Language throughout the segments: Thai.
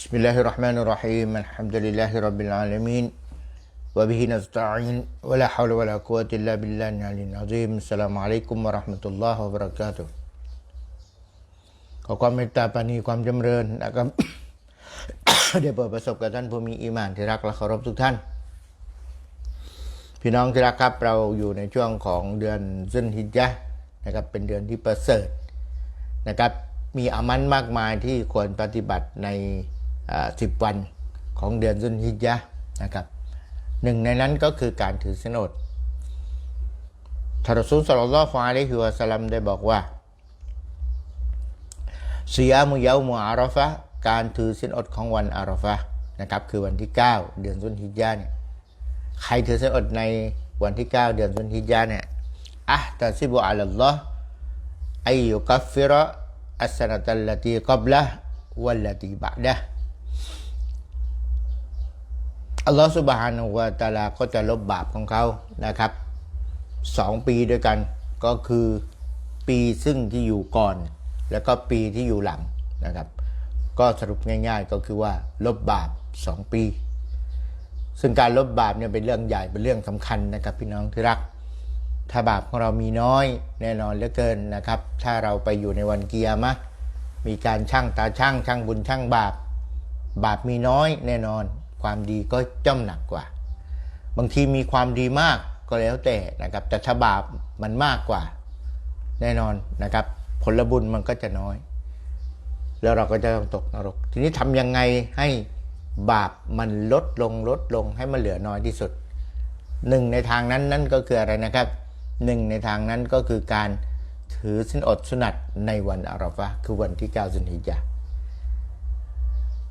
بسم الله الرحمن الرحيم الحمد لله رب العالمين وبه نستعين ولا حول ولا قوة إلا بالله العلي العظيم السلام عليكم ورحمة الله وبركاته ขอความเมตตาปรานีความจำเริญนะครับ ได้โปรดประสบกับท่านผู้มีอีหมานที่รักและเคารพทุกท่าน พี่น้องที่รักครับเราอยู่ในช่วงของเดือนซุนฮิจญะห์นะครับเป็นเดือนที่ประเสริฐนะครับมีอามันมากมายที่ควรปฏิบัติใน สิบวันของเดือนซุนฮิจญะนะครับหนึ่งในนั้นก็คือการถือศีลอดทารซุลสลลลลอฮุอะลัยฮิวสลัมได้บอกว่าซียามุยามุอาราฟะการถือศีลอดของวันอาราฟะนะครับคือวันที่ 9 เดือนซุนฮิจญะเนี่ยใครถือศีลอดในวันที่ 9 เดือนซุนฮิจญาเนี่ยอะตัซิบุอัลลอฮ์อายุกัฟฟิระอัสนัตัลลตีกับละวัลลตีบะดะ อัลลอฮ์สุบฮานะฮูวะตะอาลาก็จะลบบาปของเขานะครับสองปีด้วยกันก็คือปีซึ่งที่อยู่ก่อน แล้วก็ปีที่อยู่หลังนะครับ ก็สรุปง่ายๆก็คือว่าลบบาปสองปี ซึ่งการลบบาปเนี่ยเป็นเรื่องใหญ่เป็นเรื่องสำคัญนะครับ พี่น้องที่รัก ถ้าบาปของเรามีน้อยแน่นอนเหลือเกินนะครับ ถ้าเราไปอยู่ในวันเกียร์มะมีการช่างตาช่างช่างบุญช่างบาป บาปมีน้อยแน่นอน ความดีก็จ้อมหนักกว่า บางทีมีความดีมากก็แล้วแต่นะครับ แต่ถ้าบาปมันมากกว่า แน่นอนนะครับ ผลบุญมันก็จะน้อย แล้วเราก็จะต้องตกนรก ทีนี้ทำยังไงให้บาปมันลดลงลดลงให้มันเหลือน้อยที่สุดหนึ่งในทางนั้นนั่นก็คืออะไรนะครับหนึ่งในทางนั้นก็คือการถือสินอดสุนัตในวันอาราฟะคือวันที่9สินฮิจญา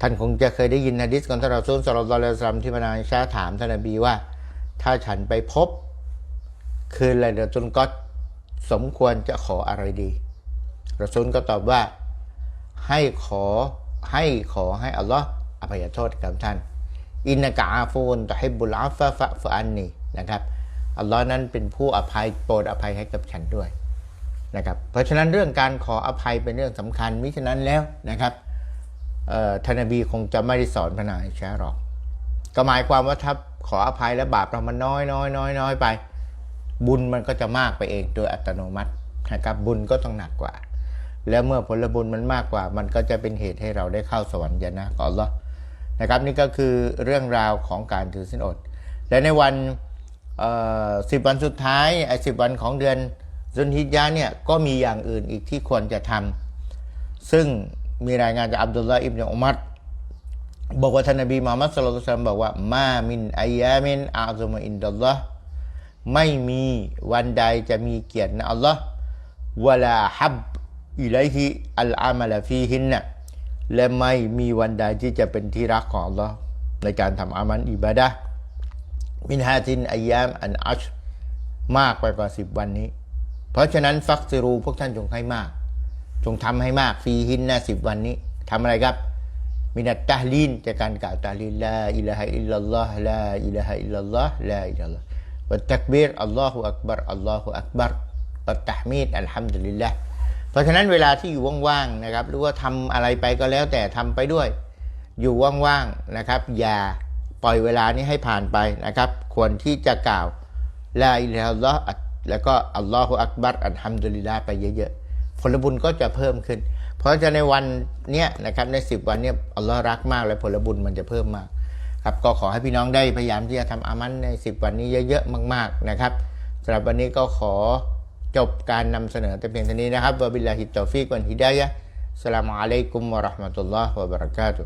ท่านคงจะเคยได้ยินฮะดิษของท่านรอซูลสลลัลลอฮุอะลัยฮิวะซัลลัมที่พนางชาถามท่านนบีว่า ถ้าฉันไปพบ คืนอะไลลาตุลก็สมควรจะขออะไรดีรอซูลก็ตอบว่าให้ขอให้ขอให้อัลลอฮ์อภัยโทษกับท่าน อินนากะอาฟูนตะฮิบุลอาฟะฟะฟะอันนีนะครับอัลลอฮ์นั้นเป็นผู้อภัยโปรดอภัยให้กับฉันด้วยนะครับเพราะฉะนั้นเรื่องการขออภัยเป็นเรื่องสำคัญมิฉะนั้นแล้วนะครับ ท่านบีคงจะไม่ได้สอนพนางอิชาหรอก ก็หมายความว่าถ้าขออภัยแล้วบาปเรามันน้อยน้อยน้อยน้อยไป บุญมันก็จะมากไปเองโดยอัตโนมัตินะครับบุญก็ต้องหนักกว่า แล้วเมื่อผลบุญมันมากกว่า มันก็จะเป็นเหตุให้เราได้เข้าสวรรค์ยานะก่อนหรอนะครับนี่ก็คือเรื่องราวของการถือสินอด และในวันสิบวันสุดท้ายไอ้สิบวันของเดือนซุนฮิจญาเนี่ยก็มีอย่างอื่นอีกที่ควรจะทำซึ่ง มีรายงานจากอับดุลลาห์อิบนุอุมัรบอกว่าท่านนบีมูฮัมมัดสุลตัลบอกว่ามามินอายามินอาซุมอินดัลลอฮ์ไม่มีวันใดจะมีเกียรติในอัลลอฮ์วะลาฮับอิลัยฮิอัลอามัลฟีฮินนะและไม่มีวันใดที่จะเป็นที่รักของอัลลอฮ์ในการทำอามันอิบาดะมินฮาตินอายามอันอัชมากไปกว่าสิบวันนี้ เพราะฉะนั้นฟักซิรูพวกท่านจงให้มาก จงทำให้มากฟีฮินนะสิบวันนี้ทำอะไรครับ มินัตตาลีนจากการกล่าวตาลีลาอิลาฮะอิลลัลลอฮ์ลาอิลาฮะอิลลัลลอฮ์ลาอิลลัลลอฮ์วัตักบีรอัลลอฮฺอักบัรอัลลอฮฺอักบัรวัตตะมีดอัลฮัมดุลิลละเพราะฉะนั้นเวลาที่อยู่ว่างๆนะครับ หรือว่าทำอะไรไปก็แล้วแต่ทำไปด้วย อยู่ว่างๆนะครับ อย่าปล่อยเวลานี้ให้ผ่านไปนะครับ ควรที่จะกล่าวลาอิลลัลลอฮ์แล้วก็อัลลอฮฺอักบัรอัลฮัมดุลิลละไปเยอะๆ ผลบุญก็จะเพิ่มขึ้น เพราะจะในวันเนี้ยนะครับในสิบวันเนี้ยอัลลอฮ์รักมากและผลบุญมันจะเพิ่มมากครับก็ขอให้พี่น้องได้พยายามที่จะทำอามันในสิบวันนี้เยอะๆมาก ๆนะครับสำหรับวันนี้ก็ขอจบการนำเสนอแต่เพียงเท่านี้นะครับวะบิลลาฮิตตอฟิกวันฮิดายะสลามอะลัยกุมวะราะห์มะตุลลอฮ์วะบะเราะกาตุ